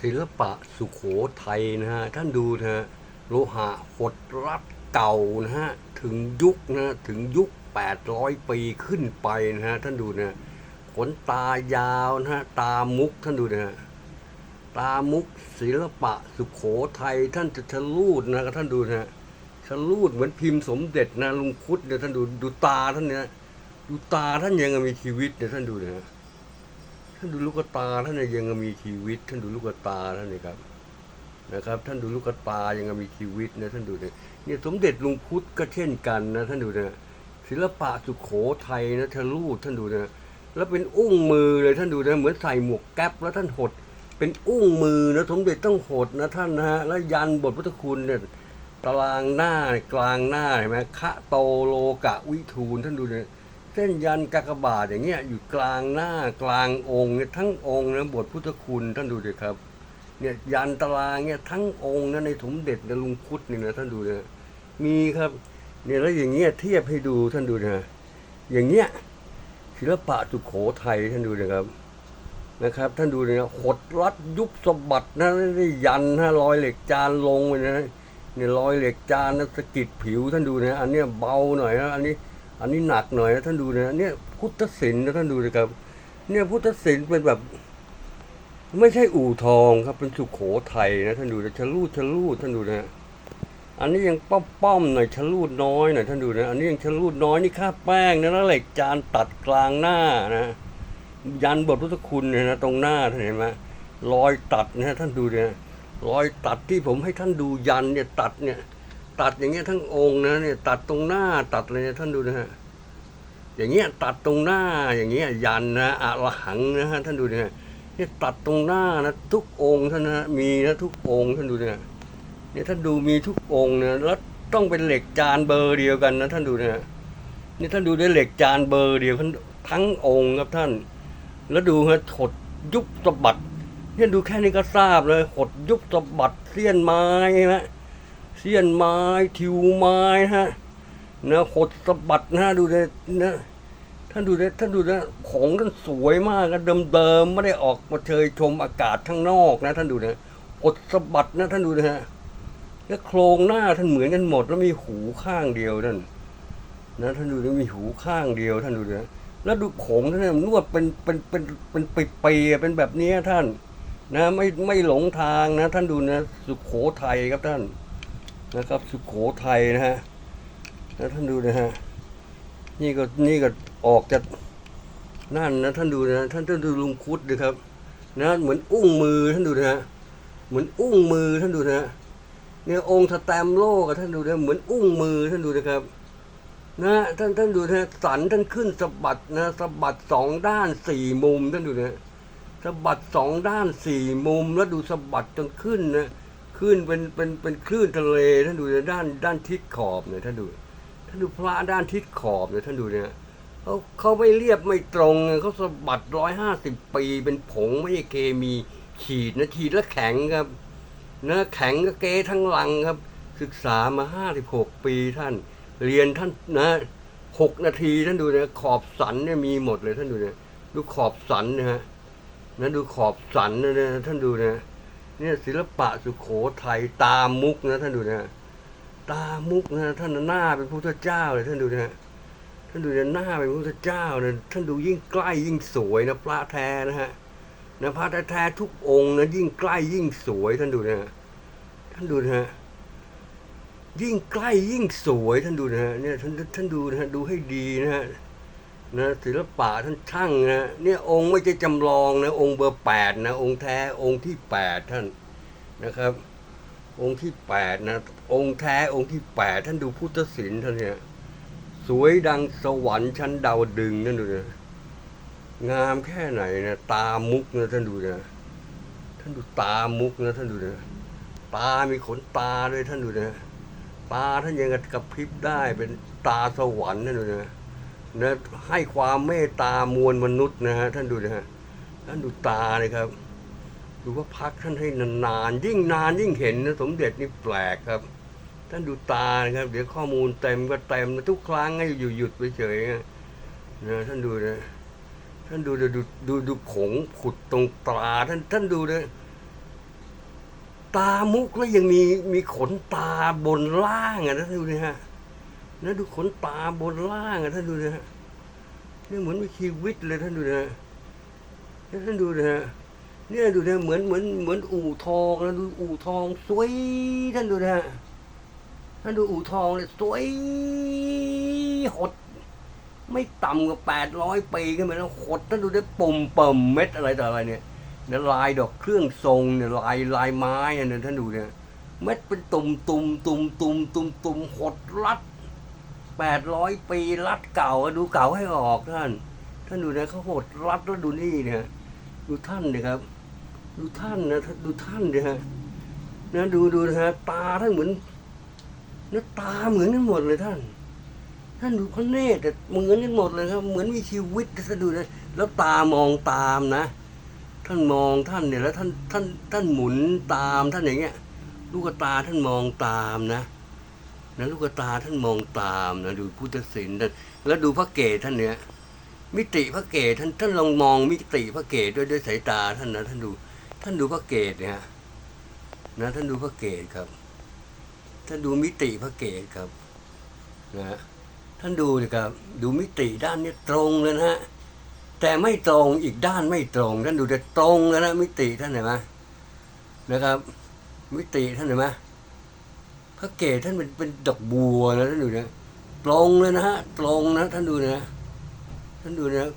ศิลปะสุขโขทัยนะฮะท่านดูนะฮะโลหะหดรัดเก่านะฮะถึงยุคนะถึงยุค 800 ปีขึ้นไปนะฮะท่านดูนะฮะขนตายาวนะฮะตามุกท่านดูนะฮะตามุกศิลปะสุขโขทัยท่านจะชะลูดนะท่านดูนะฮะชะลูดเหมือนพิมพ์สมเด็จนะลุงคุดเนี่ยท่านดูดูตาท่านเนี่ยดูตาท่านยังมีชีวิตเนี่ยท่านดูนะฮะ ท่านดูลูกตาท่านเนี่ยยังมีชีวิต ท่านดูลูกตาท่านนี่ครับนะครับ ท่านดูลูกตายังมีชีวิตนะท่านดูเนี่ยเนี่ยสมเด็จลุงพุทธก็เช่นกันนะท่านดูนะศิลปะสุขโขทัยนะทะลูดท่านดูนะแล้วเป็นอุ้งมือเลยท่านดูนะเหมือนใส่หมวกแก๊ปแล้วท่านหด เป็นอุ้งมือนะสมเด็จต้องหดนะท่านนะฮะแล้วยันบทพุทธคุณเนี่ยตารางหน้ากลางหน้าเห็นไหมคะโตโลกะวิทูลท่านดูเนี่ย ส้นยันกากบาทอย่างเงี้ยอยู่กลางหน้ากลางองค์เนี่ยทั้งองค์นะบทพุทธคุณท่านดูดิครับเนี่ยยันตารางเนี่ยทั้งองค์นะในสมเด็จนลุงพุทธนี่นะท่านดูนะมีครับเนี่ยแล้วอย่างเงี้ยเทียบให้ดูท่านดูนะอย่างเงี้ยศิลปะสุโขทัยท่านดูนะครับนะครับ ท่านดูนะหดรัดยุบสะบัดนะได้ยันนะรอยเหล็กจานลงไปนะเนี่ยรอยเหล็กจานนะสะกิดผิวท่านดูนะอันเนี้ยเบาหน่อยนะอันนี้ อันนี้หนักหน่อยนะท่านดูนะเนี่ยพุทธศิลป์นะท่านดูนะครับ เนี่ยพุทธศิลป์เป็นแบบ ไม่ใช่อู่ทองครับเป็นสุโขทัยนะท่านดูนะชะลูดชะลูดท่านดูนะอันนี้ยังป้อมป้อมๆหน่อยชะลูดน้อยหน่อยท่านดูนะอันนี้ยังชะลูดน้อยนี่ค่าแป้งนะแล้วเหล็กจานตัดกลางหน้านะยันบทพุทธคุณเนี่ยนะตรงหน้าท่านเห็นไหมรอยตัดนะท่านดูเนี่ยรอยตัดที่ผมให้ท่านดูยันเนี่ยตัดเนี่ย ตัดอย่างเงี้ยทั้งองค์นะเนี่ยตัดตรงหน้าตัดเลยนะท่านดูนะฮะอย่างเงี้ยตัดตรงหน้าอย่างเงี้ยยันนะอะระหังนะฮะท่านดูนะฮะนี่ตัดตรงหน้านะทุกองค์ท่านนะมีนะทุกองค์ท่านดูเนี่ยเนี่ยท่านดูมีทุกองค์นะแล้วต้องเป็นเหล็กจานเบอร์เดียวกันนะท่านดูนะฮะนี่ท่านดูด้วยเหล็กจานเบอร์เดียวทั้งองค์ครับท่าน แล้วดูฮะถดยุบสะบัดเนี่ยดูแค่นี้ก็ทราบเลยหดยุบสะบัดเสี้ยนไม้นะ เสี้ยนไม้ทิวไม้นะฮะนะขดสะบัดนะดูเลยนะท่านดูเลยท่านดูนะของท่านสวยมากนะเดิมๆไม่ได้ออกมาเชยชมอากาศข้างนอกนะ ท่านดูนะขดสะบัดนะ ท่านดูนะฮะแล้วโครงหน้าท่านเหมือนกันหมดแล้วมีหูข้างเดียวท่นนะท่านดูนะมีหูข้างเดียว ท่านดูนะแล้วดูผมท่านนี่นวดเป็นเป็นเป็นเป็นปีๆเป็นแบบนี้ท่าน นะ ไม่ไม่หลงทางนะ ท่านดูนะ สุขโขทัยครับท่าน นะครับสุโขทัยนะฮะแล้วท่านดูนะฮะนี่ก็นี่ก็ออกจากนั่นนะท่านดูนะท่านท่านดูลุงคุดดูครับนะเหมือนอุ้งมือท่านดูนะฮะเหมือนอุ้งมือท่านดูนะฮะเนี่ยองค์สแตมโลกท่านดูนะเหมือนอุ้งมือท่านดูนะครับนะท่านท่านดูนะสันท่านขึ้นสะบัดนะสะบัดสองด้านสี่มุมท่านดูนะสะบัดสองด้านสี่มุมแล้วดูสะบัดจนขึ้นนะ ขึ้นเป็นเป็นเป็นคลื่นทะเลท่านดูนด้านด้านทิศขอบเนี่ยท่านดู ท่านดูพระด้านทิศขอบเนี่ยท่านดูเนี่ยเขาเขาไม่เรียบไม่ตรงเขาสะบัดร้อยห้าสิบปีเป็นผงไม่ใช่เคมีขีดนะขีดแล้วแข็งครับนะแข็งก็เกทั้งลังครับ ศึกษามาห้าสิบหกปีท่าน เรียนท่านนะหกนาทีท่านดูเนะขอบสันเนี่ยมีหมดเลยท่านดูเนี่ยดูขอบสันนะฮะนะดูขอบสันนะท่านดูเนะ เนี่ยศิลปะสุขโขทัยตามมุกนะท่านดูนะตามุกนะท่านหน้าเป็นพุทธเจ้าเลยท่านดูนะท่านดูนะหน้าเป็นพุทธเจ้านะท่านดูยิ่งใกล้ยิ่งสวยนะพระแท้นะฮะนะพระแท้ทุกองค์นะยิ่งใกล้ยิ่งสวยท่านดูนะท่านดูนะฮะยิ่งใกล้ยิ่งสวยท่านดูนะฮะเนี่ยท่านท่านดูนะฮะดูให้ดีนะฮะ นะศิลปะท่านช่างนะเนี่ยองค์ไม่ใช่จำลองนะองค์เบอร์แปดนะองค์แท้องค์ที่แปดท่านนะครับ องค์ที่แปดนะองค์แท้องค์ที่แปดท่านดูพุทธศิลป์ท่านเนี่ยสวยดังสวรรค์ชั้นดาวดึงนั่นดูนะงามแค่ไหนนะตามุกนะท่านดูนะท่านดูตามุกนะท่านดูนะตา มีขนตาด้วยท่านดูนะตาท่านยังกระพริบได้เป็นตาสวรรค์ท่นดูนะ นะให้ความเมตตามวลมนุษย์นะฮะท่านดูนะฮะท่านดูตาเลยครับ ดูว่าพักท่านให้นานๆยิ่งนานยิ่งเห็นนะสมเด็จนี่แปลกครับ ท่านดูตานะครับ เดี๋ยวข้อมูลเต็มก็เต็มนะทุกครั้งให้อยู่หยุดไปเฉยนะท่านดูนะท่านดูดูดูดูดูผงขุดตรงตาท่านท่านดูนะตามุกแล้วยังมีมีขนตาบนล่างอะนะท่านดูนะฮะ นะดูขนตาบนล่างอะท่านดูนะฮะนี่เหมือนมีชีวิตเลยท่านดูนะฮะท่านดูนะฮะเนี่ยดูนะเหมือนเหมือนเหมือนอู่ทองนะดูอู่ทองสวยท่านดูนะฮะท่านดูอู่ทองเลยสวยหด ไม่ต่ำกว่าแปดร้อยปีขึ้นไปแล้วขดท่านดูได้ปุ่มเปิ่มเม็ดอะไรต่ออะไรเนี่ยเนี่ยลายดอกเครื่องทรงเนี่ยลายลายไม้อะเนี่ยท่านดูเนี่ยเม็ดเป็นตุ่มตุ่มตุ่มตุ่มตุ่มตุ่มหดรัด แปดร้อยปีรัดเก่าดูเก่าให้ออกท่าน ท่านดูนะเขาหดรัดแล้วดูนี่เนี่ยดูท่านนะครับ ดูท่านนะดูท่านนะฮะนะดูดูนะฮะตาท่านเหมือนนะตาเหมือนกันหมดเลยท่าน ท่านดูพระเนตรแต่เหมือนกันหมดเลยครับเหมือนมีชีวิตท่านดูนะแล้วตามองตามนะ ท่านมองท่านเนี่ยแล้วท่านท่านท่านหมุนตามท่านอย่างเงี้ยลูกตาท่านมองตามนะ นะลูกตาท่านมองตามนะดูพุทธศิลป์ท่าแล้วดูพระเกศท่านเนี่ยมิติพระเกศท่านท่านลองมองมิติพระเกศด้วยด้วยสายตาท่านนะท่านดู ท่านดูพระเกศเนี่ยนะท่านดูพระเกศครับ ท่านดูมิติพระเกศครับนะท่านดูเลยครับดูมิติด้านนี้ตรงเลยนะฮะแต่ไม่ตรงอีกด้านไม่ตรง ท่านดูแต่ตรงเลยนะมิติท่านเห็นไหมนะครับ มิติท่านเห็นไหม พระเกศท่านเป็นเป็นดอกบัวนะท่านดูนะตรงเลยนะฮะตรงนะท่านดูนะท่านดูนะ